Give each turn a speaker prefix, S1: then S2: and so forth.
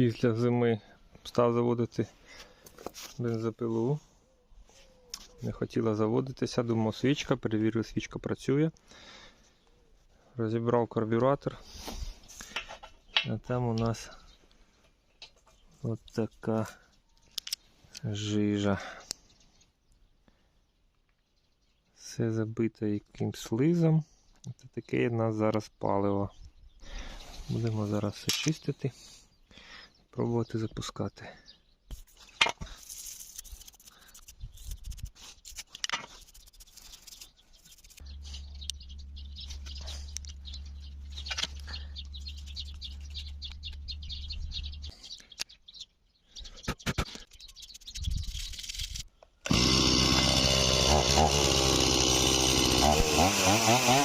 S1: після зими став заводити бензопилу. Не хотіла заводитися, думав свічка, перевірив, свічка працює. Розібрав карбюратор. А там у нас от така жижа. Все забито якимсь слизом. Це таке у нас зараз паливо. Будемо зараз все чистити, спробувати запускати. Uh-huh.